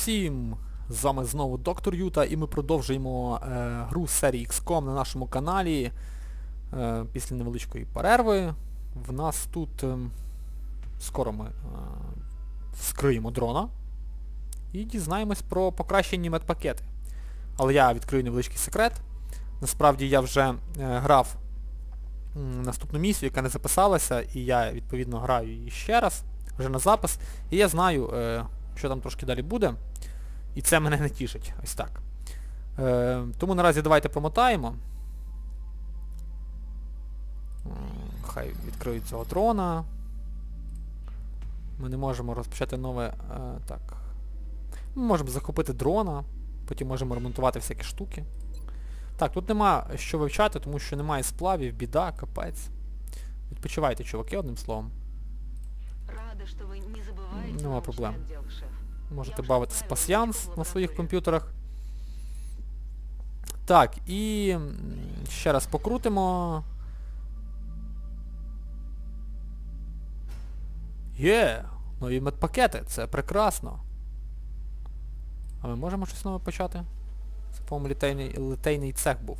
Усім! З вами знову Доктор Юта і ми продовжуємо е, гру серії XCOM на нашому каналі. Е, після невеличкої перерви. В нас тут е, скоро ми е, вскриємо дрона і дізнаємось про покращені медпакети. Але я відкрию невеличкий секрет. Насправді я вже е, грав наступну місію, яка не записалася, і я відповідно граю її ще раз, вже на запис. І я знаю, е, що там трошки далі буде. І це мене не тішить. Ось так. Е, тому наразі давайте промотаємо. М, Хай відкриють цього дрона. Ми не можемо розпочати нове... Е, так. Ми можемо захопити дрона, потім можемо ремонтувати всякі штуки. Так, тут нема що вивчати, тому що немає сплавів, біда, капець. Відпочивайте, чуваки, одним словом. Рада, что вы не забываете Нема научный проблем. отдел, шеф. Можете бавити пасьянс на своїх комп'ютерах. Так, і ще раз покрутимо. Є! Нові медпакети, це прекрасно. А ми можемо щось нове почати? Це, по-моєму, літейний, литейний цех був.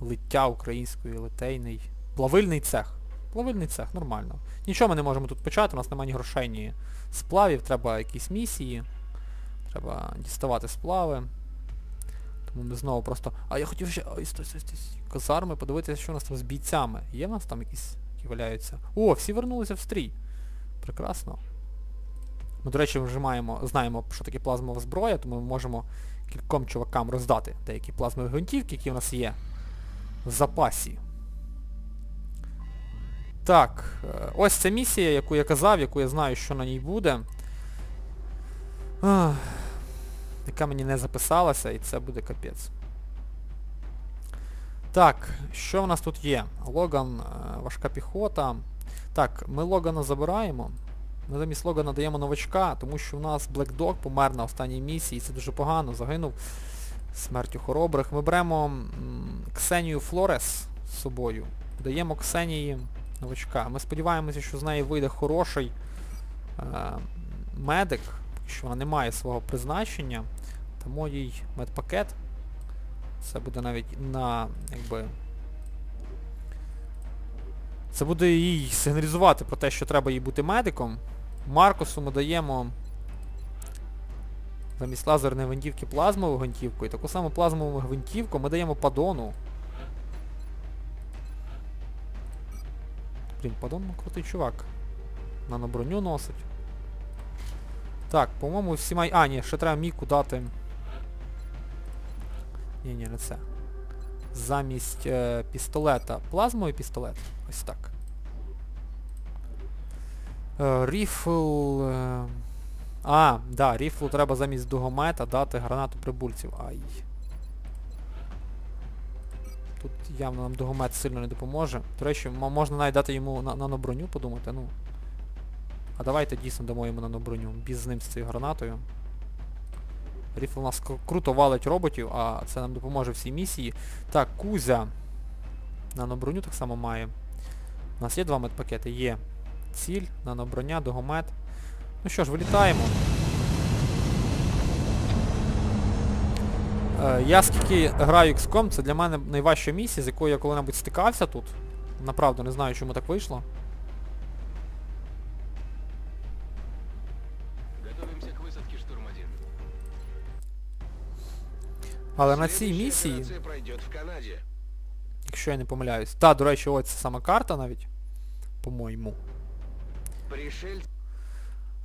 Лиття української, литейний. Плавильний цех. Плавильний цех, нормально. Нічого ми не можемо тут почати, у нас немає ні грошей, ні сплавів, треба якісь місії. Треба діставати сплави. Тому ми знову просто... А я хотів ще... Ой, стой, стой, стой. Казарми, подивитися, що у нас там з бійцями. Є в нас там якісь, які валяються? О, всі вернулися в стрій. Прекрасно. Ми, до речі, вже маємо, знаємо, що таке плазмова зброя, тому ми можемо кільком чувакам роздати деякі плазмові гвинтівки, які у нас є в запасі. Так, е, ось ця місія, яку я казав, яку я знаю, що на ній буде. Ах, яка мені не записалася, і це буде капець. Так, що в нас тут є? Логан, е, важка піхота. Так, ми Логана забираємо. Ми замість Логана даємо новачка, тому що в нас Black Dog помер на останній місії, це дуже погано, загинув смертю хоробрих. Ми беремо Ксенію Флорес з собою. Даємо Ксенії новачка. Ми сподіваємося, що з неї вийде хороший е, медик, що вона не має свого призначення. Тому їй медпакет. Це буде навіть на, якби... Це буде їй сигналізувати про те, що треба їй бути медиком. Маркусу ми даємо замість лазерної гвинтівки плазмову гвинтівку. І таку саму плазмову гвинтівку ми даємо падону. Блін, падон ну, крутий чувак. Наноброню носить. Так, по-моєму, всі май... А, ні, ще треба Міку дати. Ні, ні, не це. Замість е, пістолета. Плазмовий пістолет. Ось так. Е, ріфл... Е... А, да, ріфлу треба замість дугомета дати гранату прибульців. Ай. Тут явно нам дугомет сильно не допоможе. До речі, можна навіть дати йому на наноброню подумати, ну. А давайте дійсно дамо йому наноброню. Біз ним з цією гранатою. Ріфл у нас круто валить роботів, а це нам допоможе в цій місії. Так, Кузя. Наноброню так само має. У нас є два медпакети? Є. Ціль, наноброня, дугомет. Ну що ж, вилітаємо. Я скільки граю XCOM, це для мене найважча місія, з якою я коли-небудь стикався тут. Направду не знаю, чому так вийшло. Готовимся к высадке, штурм-1. Але на цій місії, якщо я не помиляюсь. Та, до речі, ось це сама карта навіть. По-моєму.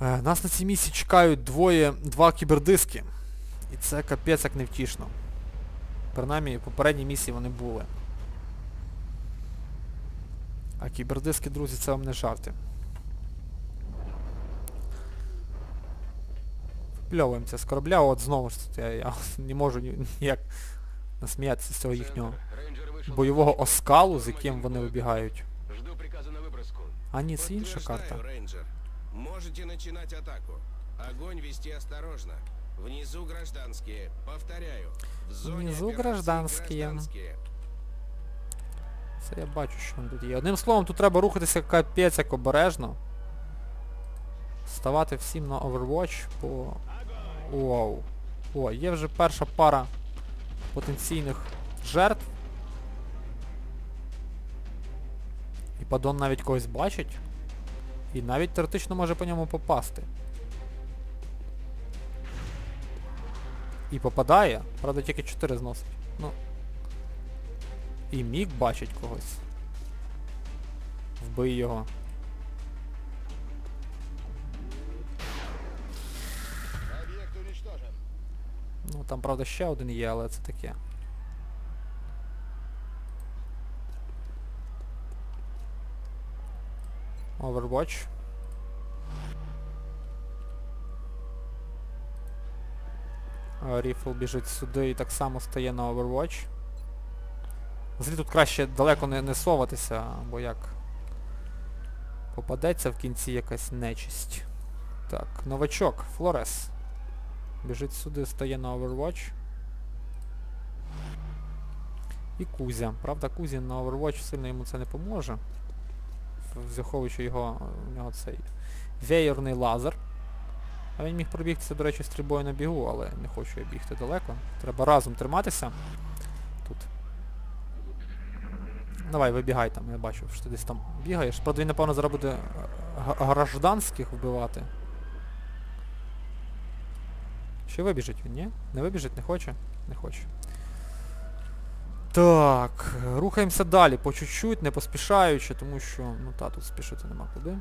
Е, Нас на цій місії чекають двоє, два кібердиски. І це капець як невтішно. Принаймні, в попередній місії вони були. А кібердиски, друзі, це вам не жарти. Випльовуємося з корабля, от знову ж я, я не можу ніяк насміятися з цього їхнього бойового оскалу, з яким вони вибігають. А ні, це інша карта. Можете начинать атаку. Огонь вести осторожно. Внизу гражданские. Повторяю. В зоне Внизу гражданские. гражданские. Це я бачу, що вони тут є. Одним словом, тут треба рухатися капець як обережно. Ставати всім на Overwatch, бо Оу. О, є вже перша пара потенційних жертв. І падон навіть когось бачить. І навіть теоретично може по ньому попасти. І попадає, правда тільки 4 зносить. Ну. І міг бачить когось. Вбий його. Ну там правда ще один є, але це таке. Overwatch. Ріфл біжить сюди і так само стає на Overwatch. Взагалі тут краще далеко не, не соватися, бо як попадеться в кінці якась нечисть. Так, новачок, Флорес. Біжить сюди, стає на Overwatch. І Кузя. Правда, Кузі на Overwatch сильно йому це не поможе. Враховуючи його, у нього цей веєрний лазер. А він міг пробігтися, до речі, стрільбою на бігу, але не хочу я бігти далеко. Треба разом триматися. Тут. Давай, вибігай там, я бачу, що ти десь там бігаєш. Правда, він, напевно, зараз буде гражданських вбивати. Чи вибіжить він, ні? Не вибіжить, не хоче? Не хоче. Так, рухаємося далі, по чуть-чуть, не поспішаючи, тому що, ну та, тут спішити нема куди.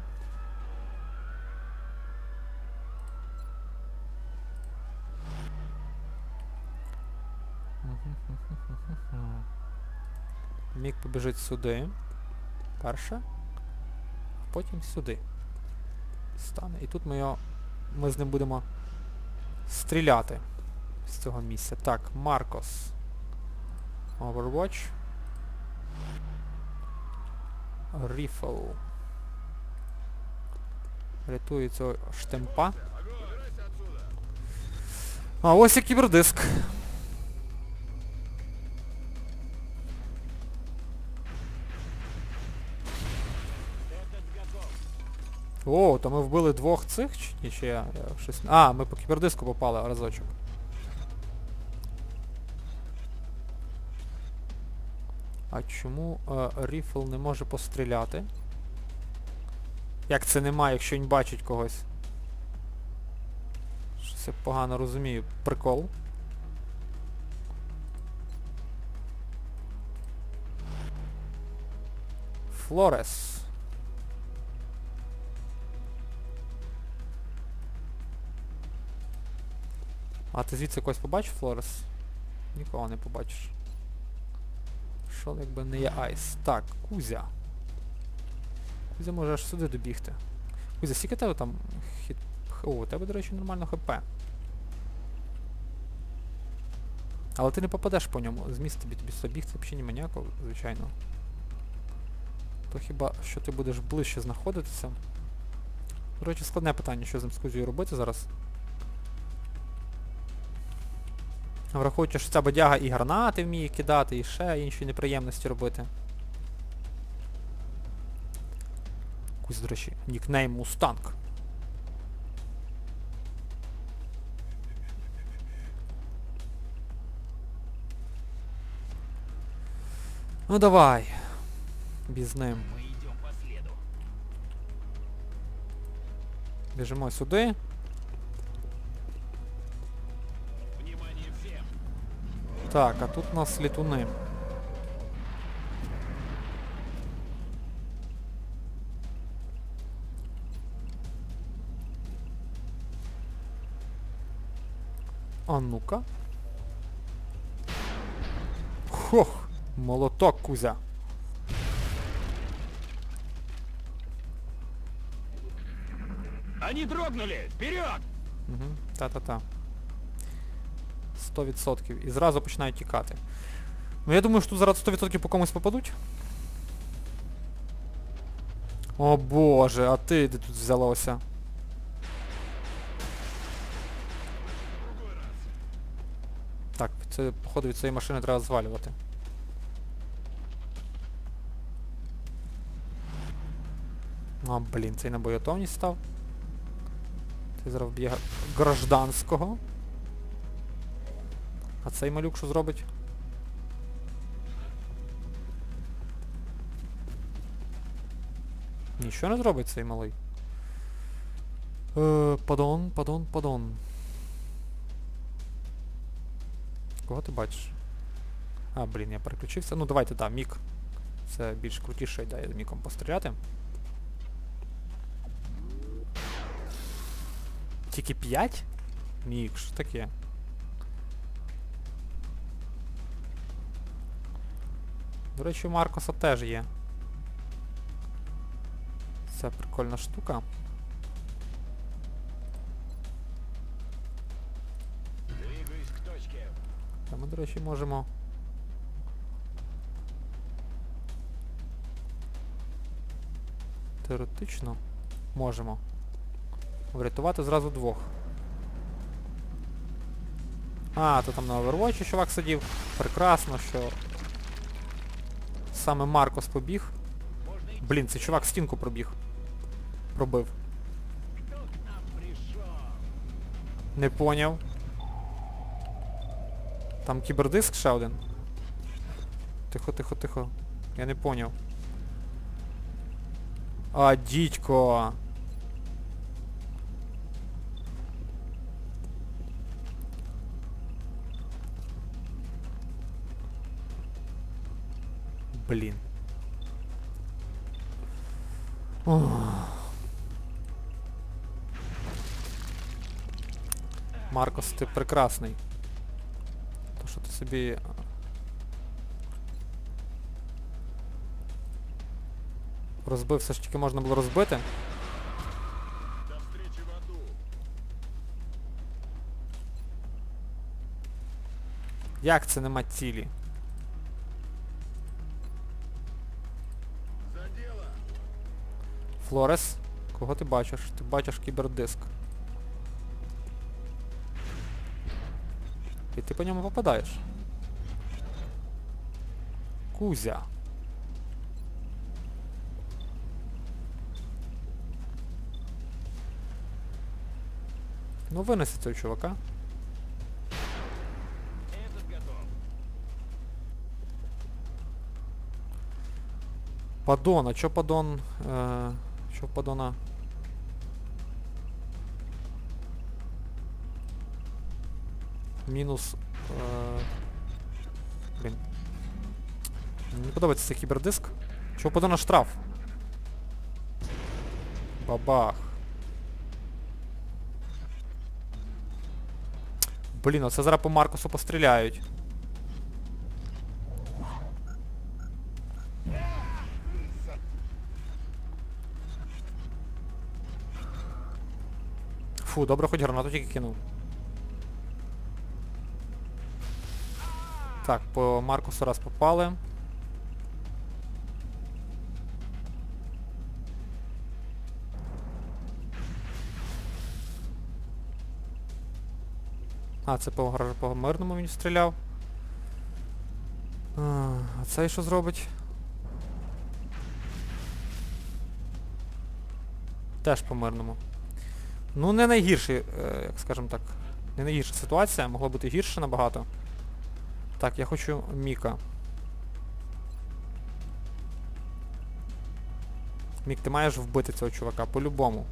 Мік побіжить сюди. Перше. А потім сюди. Стане. І тут ми його... Ми з ним будемо стріляти з цього місця. Так, Маркос. Overwatch. Ріфл. Рятує цього штемпа. А ось і кібердиск. О, то ми вбили двох цих чи? Чи я, я щось... А, ми по кібердиску попали разочок. А чому е, Ріфл не може постріляти? Як це нема, якщо він бачить когось? Щось я погано розумію. Прикол. Флорес. А ти звідси когось побачив, Флорес? Нікого не побачиш. Що якби не є айс. Так, Кузя. Кузя може аж сюди добігти. Кузя, скільки тебе там хіт... О, у тебе, до речі, нормально хп. Але ти не попадеш по ньому. Зміст тобі тобі сюди бігти взагалі нема ніякого, звичайно. То хіба що ти будеш ближче знаходитися? До речі, складне питання, що з ним з Кузею робити зараз. Враховуючи, що ця бодяга і гранати вміє кидати, і ще інші неприємності робити. Кузь, до речі, нікнейм Мустанг. Ну давай. Біз ним. Біжимо сюди. Так, а тут у нас літуни. А ну-ка. Хох! Молоток, Кузя. Они дрогнули! Вперед! Угу. Та-та-та. 100%. І зразу починають тікати. Ну я думаю, що тут зараз 100% по комусь попадуть. О боже, а ти де тут взялося? Так, це, походу від цієї машини треба звалювати. А, блін, цей на боєтовність став. Цей зараз вб'є гражданського. А цей малюк що зробить? Нічого не зробить цей малий. Е, падон, падон, падон. Кого ти бачиш? А, блін, я переключився. Ну давайте, да, мік. Це більш крутіша ідея міком постріляти. Тільки 5? Мік, що таке? До речі, у Маркоса теж є. Це прикольна штука. Та ми, до речі, можемо. Теоретично можемо. Врятувати зразу двох. А, то там на Overwatch чувак сидів. Прекрасно, що саме Маркос побіг. Блін, це чувак стінку пробіг. Пробив. Не поняв. Там кібердиск ще один. Тихо, тихо, тихо. Я не поняв. А, дідько. Блін. Ох. Маркос, ти прекрасний. То що ти собі... Розбив, все ж таки можна було розбити. До встречи в аду. Як це нема цілі? Флорес, кого ти бачиш? Ти бачиш кібердиск. І ти по ньому попадаєш. Кузя. Ну винеси цього чувака. Падон, а чо падон... Е, чо падона? Мінус... Е, блін. Мені не подобається цей кібердиск. Чого падона штраф? Бабах. Блін, оце зараз по Маркусу постріляють. Фу, добре, хоч гранату тільки кинув. Так, по Маркусу раз попали. А, це по, по мирному він стріляв. А, цей що зробить? Теж по мирному. Ну, не найгірший, е, як скажемо так. Не найгірша ситуація, могло бути гірше набагато. Так, я хочу Міка. Мік, ти маєш вбити цього чувака, по-любому.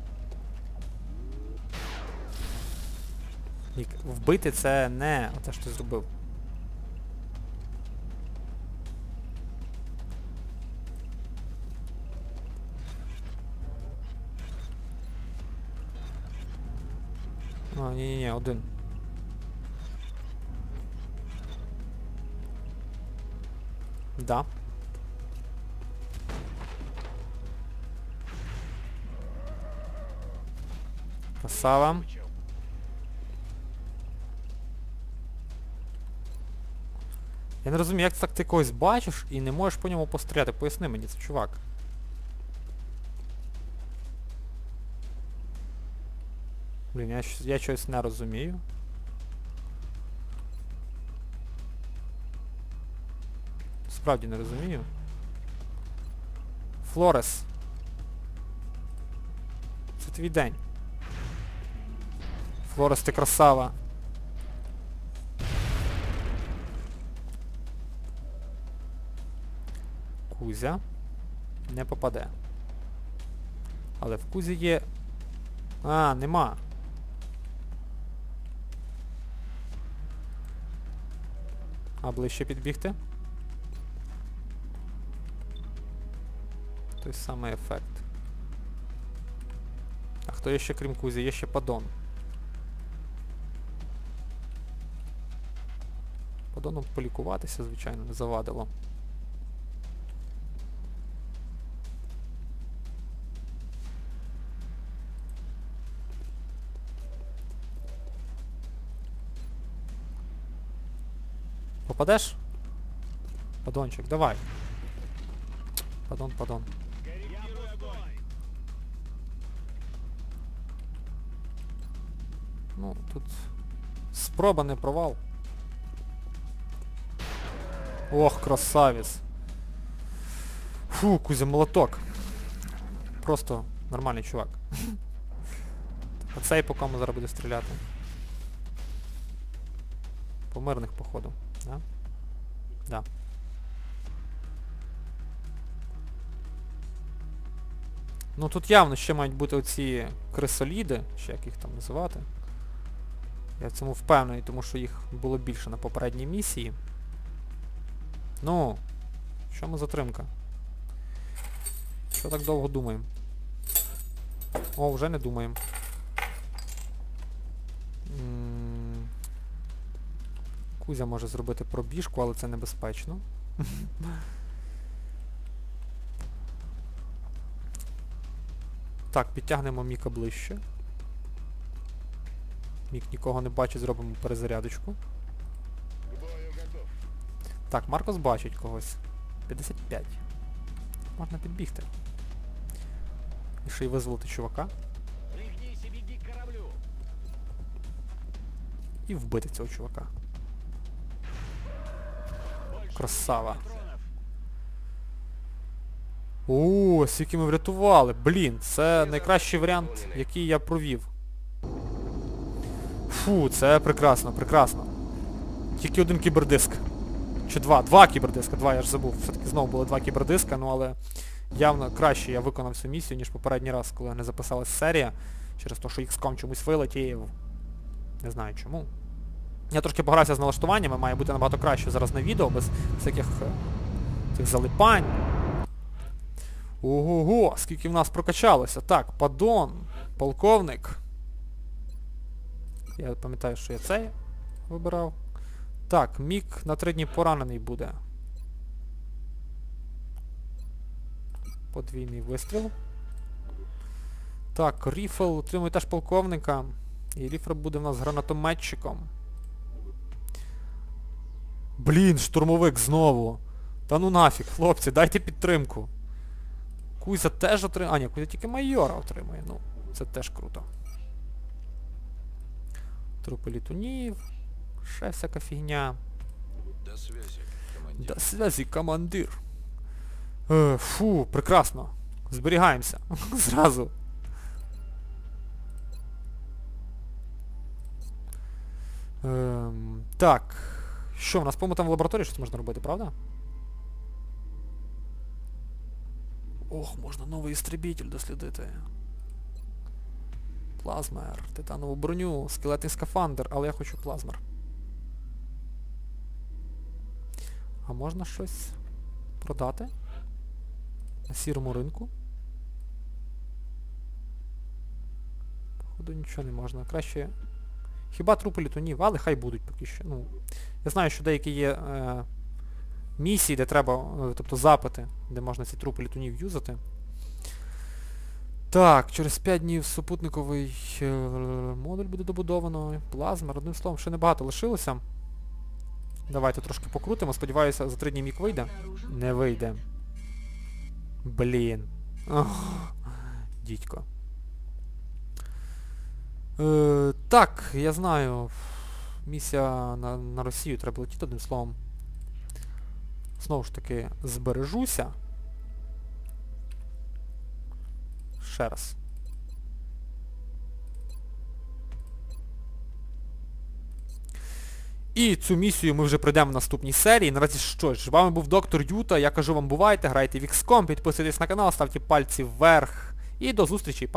Мік, вбити це не те, що ти зробив. Ні-ні-ні, один. Да. Красава. Я не розумію, як це так ти когось бачиш і не можеш по ньому постріляти. Поясни мені це, чувак. Блін, я я щось не розумію. Справді не розумію. Флорес. Це твій день. Флорес, ти красава. Кузя не попаде. Але в кузі є... А, нема. А ближче підбігти? Той самий ефект. А хто є ще крім Кузі? Є ще падон. Падоном полікуватися, звичайно, не завадило. Попадеш? Падончик, давай. Падон, падон. Ну, тут спроба не провал. Ох, красавець. Фу, Кузя молоток. Просто нормальний чувак. А цей по кому зараз буде стріляти? По мирних походу, да? Да. Ну тут явно ще мають бути оці крисоліди, чи як їх там називати. Я в цьому впевнений, тому що їх було більше на попередній місії. Ну, в чому затримка? Що так довго думаємо? О, вже не думаємо. Кузя може зробити пробіжку, але це небезпечно. Так, підтягнемо Міка ближче. Мік нікого не бачить, зробимо перезарядочку. Так, Маркос бачить когось. 55. Можна підбігти. І ще й визволити чувака. І вбити цього чувака. Красава. О, скільки ми врятували. Блін, це найкращий варіант, який я провів. Фу, це прекрасно, прекрасно. Тільки один кібердиск. Чи два? Два кібердиска, два, я ж забув. Все-таки знову було два кібердиска, ну але явно краще я виконав цю місію, ніж попередній раз, коли не записалась серія. Через те, що XCOM чомусь вилетів. Не знаю чому. Я трошки погрався з налаштуваннями, має бути набагато краще зараз на відео, без всяких е, цих залипань. Ого-го, скільки в нас прокачалося. Так, падон, полковник. Я пам'ятаю, що я цей вибирав. Так, мік на три дні поранений буде. Подвійний вистріл. Так, Ріфл отримує теж полковника. І Ріфл буде в нас гранатометчиком. Блін, штурмовик знову. Та ну нафіг, хлопці, дайте підтримку. Кузя теж отримує... А, ні, Кузя тільки майора отримує. Ну, це теж круто. Трупи літунів. Ще всяка фігня. До связи, командир. До связі, командир. Е, фу, прекрасно. Зберігаємося. Зразу. Ем, так. Що, в нас, по-моєму, там в лабораторії щось можна робити, правда? Ох, можна новий істребітель дослідити. Плазмер, титанову броню, скелетний скафандр, але я хочу плазмер. А можна щось продати? На сірому ринку? Походу нічого не можна. Краще... Хіба трупи літунів, але хай будуть поки що. Ну, я знаю, що деякі є е, місії, де треба, е, тобто запити, де можна ці трупи літунів юзати. Так, через 5 днів супутниковий е, модуль буде добудовано. Плазмер, одним словом, ще небагато лишилося. Давайте трошки покрутимо. Сподіваюся, за 3 дні мік вийде. Не вийде. Блін. Дідько. Е, так, я знаю. Місія на, на Росію треба летіти, одним словом. Знову ж таки, збережуся. Ще раз. І цю місію ми вже пройдемо в наступній серії. Наразі що ж, з вами був доктор Юта. Я кажу вам бувайте, грайте в XCOM, підписуйтесь на канал, ставте пальці вверх. І до зустрічі.